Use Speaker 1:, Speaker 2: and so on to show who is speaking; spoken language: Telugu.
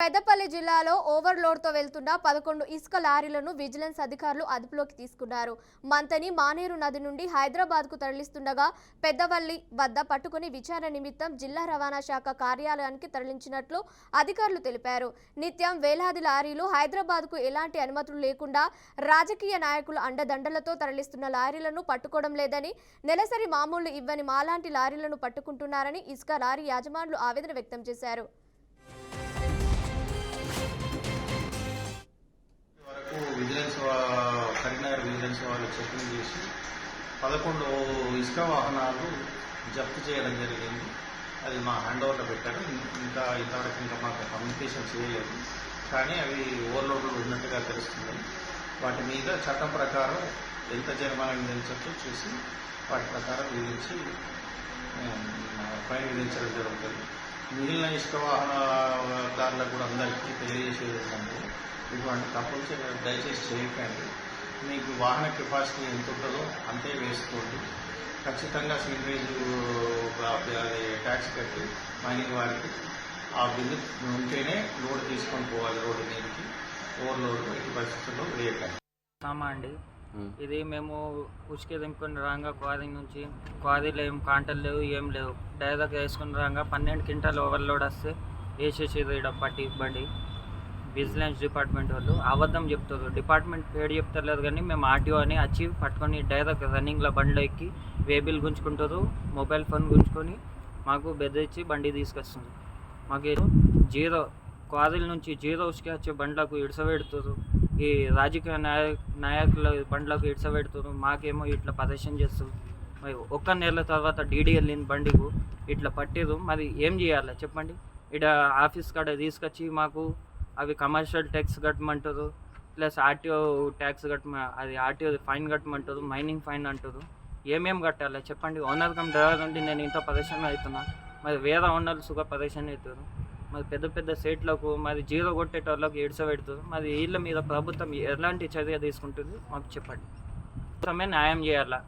Speaker 1: పెద్దపల్లి జిల్లాలో ఓవర్లోడ్తో వెళ్తున్న పదకొండు ఇసుక లారీలను విజిలెన్స్ అధికారులు అదుపులోకి తీసుకున్నారు. మంతని మానేరు నది నుండి హైదరాబాద్కు తరలిస్తుండగా పెద్దవల్లి వద్ద పట్టుకుని విచారణ నిమిత్తం జిల్లా రవాణా శాఖ కార్యాలయానికి తరలించినట్లు అధికారులు తెలిపారు. నిత్యం వేలాది లారీలు హైదరాబాద్కు ఎలాంటి అనుమతులు లేకుండా రాజకీయ నాయకుల అండదండలతో తరలిస్తున్న లారీలను పట్టుకోవడం లేదని నెలసరి మామూలు ఇవ్వని మాలాంటి లారీలను పట్టుకుంటున్నారని ఇసుక లారీ యాజమానులు ఆవేదన వ్యక్తం చేశారు.
Speaker 2: కరీంనగర్ వాళ్ళు చెకింగ్ చేసి పదకొండు ఇసుక వాహనాలు జప్తు చేయడం జరిగింది. అది మా హ్యాండ్ ఓవర్లో పెట్టారు. ఇంకా ఇంతవరకు ఇంకా మాకు కమ్యూనికేషన్ చేయలేదు. కానీ అవి ఓవర్లోడ్లు ఉన్నట్టుగా తెలుస్తుంది. వాటి మీద చట్టం ప్రకారం ఎంత జరిమానా విధించచ్చో చూసి వాటి ప్రకారం విధించి ఫైన్ విధించడం జరుగుతుంది. మిగిలిన ఇసుక వాహనదారులకు కూడా అందరికీ తెలియజేసేది ఏంటంటే ఇటువంటి తప్పులు దయచేసి చేయకండి. మీకు వాహన కెపాసిటీ ఎంత ఉంటుందో అంతే వేసుకోండి. ఖచ్చితంగా సీనరేజ్ అది ట్యాక్స్ కట్టి మైనింగ్ వారికి ఆ బిల్లు ఉంటేనే లోడ్ తీసుకొని పోవాలి రోడ్డు మీదకి. ఓవర్లోడ్ ఎట్టి పరిస్థితుల్లో వేయకండి.
Speaker 3: అండి. ఇది మేము ఉచికే దింపుకొని రాగా క్వారీ నుంచి క్వారీలో ఏం కాంటలు లేవు ఏం లేవు. డైరెక్ట్ వేసుకుని రాగా పన్నెండు క్వింటాల్ ఓవర్లోడ్ వస్తే వేసేసేది ఇక్కడ పట్టి బండి. విజిలెన్స్ డిపార్ట్మెంట్ వాళ్ళు అబద్ధం చెప్తారు. డిపార్ట్మెంట్ పేరు చెప్తలేదు కానీ మేము ఆర్టీఓ అని వచ్చి పట్టుకొని డైరెక్ట్ రన్నింగ్లో బండిలో ఎక్కి వేబిల్ గుంజుకుంటారు మొబైల్ ఫోన్ గుంజుకొని మాకు బెదిరించి బండి తీసుకొస్తుంది మాకు జీరో క్వారీల నుంచి జీరో ఉసుకే వచ్చే బండ్లకు ఇడసబెడుతారు. ఈ రాజకీయ నాయ నాయకుల బండ్లకు ఇడసబెడుతారు. మాకేమో ఇట్లా ప్రదర్శన చేస్తారు. మరి ఒక్క నెల తర్వాత డీడీ వెళ్ళింది బండికు ఇట్లా పట్టేరు మరి ఏం చేయాలి? చెప్పండి. ఇక్కడ ఆఫీస్ కాడ తీసుకొచ్చి మాకు అవి కమర్షియల్ ట్యాక్స్ కట్టమంటారు ప్లస్ ఆర్టీఓ ట్యాక్స్ కట్టమ అది ఆర్టీఓ ఫైన్ కట్టమంటారు మైనింగ్ ఫైన్ అంటారు. ఏమేమి కట్టాలి? చెప్పండి. ఓనర్ కమ్ డ్రైవర్ ఉండి నేను ఇంత ప్రదర్శన అవుతున్నా మరి వేరే ఓనర్లు సుఖ ప్రదర్శన అవుతారు మరి పెద్ద పెద్ద స్టేట్లకు మరి జీరో కొట్టేటోళ్ళకి ఏడ్స పెడుతుంది మరి వీళ్ళ మీద ప్రభుత్వం ఎలాంటి చర్య తీసుకుంటుంది? మాకు చెప్పండి. సమయం న్యాయం చేయాలా?